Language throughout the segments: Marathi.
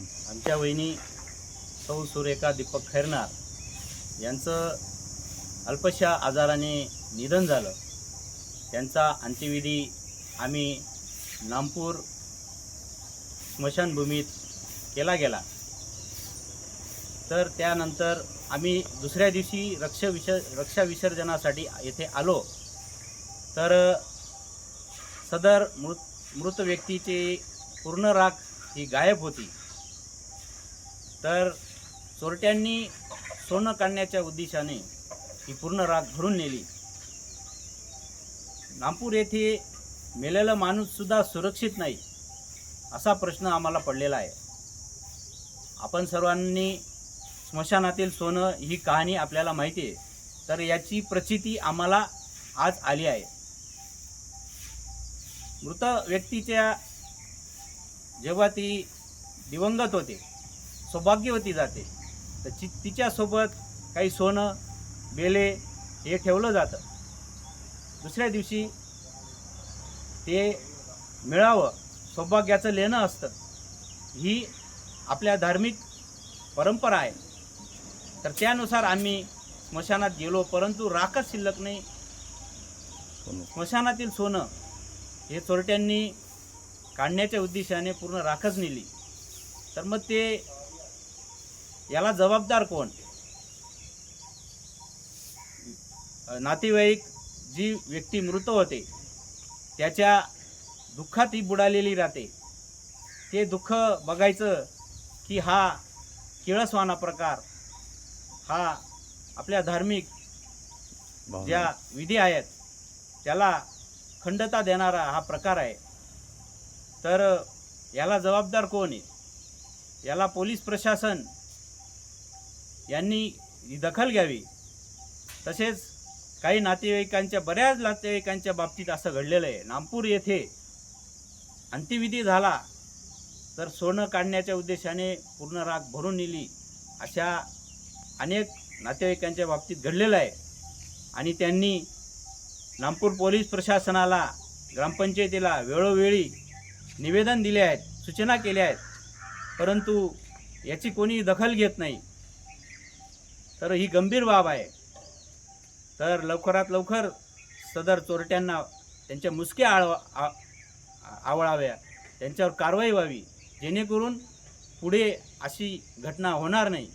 आमच्या वहिनी सौ सुरेखा दीपक खैरनार यांचं अल्पशा आजाराने निधन झालं. त्यांचा अंत्यविधी आम्ही नामपूर स्मशानभूमीत केला गेला. तर त्यानंतर आम्ही दुसऱ्या दिवशी रक्ष विस रक्षा विसर्जनासाठी येथे आलो. तर सदर मृत मृत व्यक्तीची पूर्ण राख ही गायब होती. तर चोरट्यांनी सोनं काढण्याच्या उद्देशाने ही पूर्ण राग भरून नेली. नागपूर येथे मेलेला माणूससुद्धा सुरक्षित नाही असा प्रश्न आम्हाला पडलेला आहे. आपण सर्वांनी स्मशानातील सोनं ही कहाणी आपल्याला माहिती आहे तर याची प्रचिती आम्हाला आज आली आहे. मृत व्यक्तीच्या जेव्हा ती दिवंगत होते सौभाग्यवती जाते. तर चि तिच्यासोबत काही सोनं बेले हे ठेवलं जातं. दुसऱ्या दिवशी ते मिळावं सौभाग्याचं लेणं असतं. ही आपल्या धार्मिक परंपरा आहे. तर त्यानुसार आम्ही स्मशानात गेलो परंतु राखच शिल्लक नाही. स्मशानातील सोनं हे चोरट्यांनी काढण्याच्या उद्देशाने पूर्ण राखच नेली. तर मग ते याला जबाबदार कोण? नातेवाईक जी व्यक्ती मृत होते त्याच्या दुःखात ही बुडालेली राहते. ते दुःख बघायचं की हा किळसवाना प्रकार हा आपल्या धार्मिक ज्या विधी आहेत त्याला खंडता देणारा हा प्रकार आहे. तर याला जबाबदार कोण आहे? याला पोलीस प्रशासन यांनी ही दखल घ्यावी. तसेच काही नातेवाईकांच्या बऱ्याच नातेवाईकांच्या बाबतीत असं घडलेलं आहे. नागपूर येथे अंत्यविधी झाला तर सोनं काढण्याच्या उद्देशाने पूर्ण राग भरून नेली अशा अनेक नातेवाईकांच्या बाबतीत घडलेलं आहे. आणि त्यांनी नामपूर पोलीस प्रशासनाला ग्रामपंचायतीला वेळोवेळी निवेदन दिले आहेत सूचना केल्या आहेत. परंतु याची कोणी दखल घेत नाही. तर ही गंभीर बाब आहे. तर लवकरात लवकर सदर चोरट्यांना त्यांच्या मुसक्या आळवा आ- आवळाव्या त्यांच्यावर कारवाई व्हावी जेणेकरून पुढे अशी घटना होणार नाही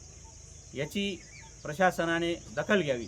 याची प्रशासनाने दखल घ्यावी.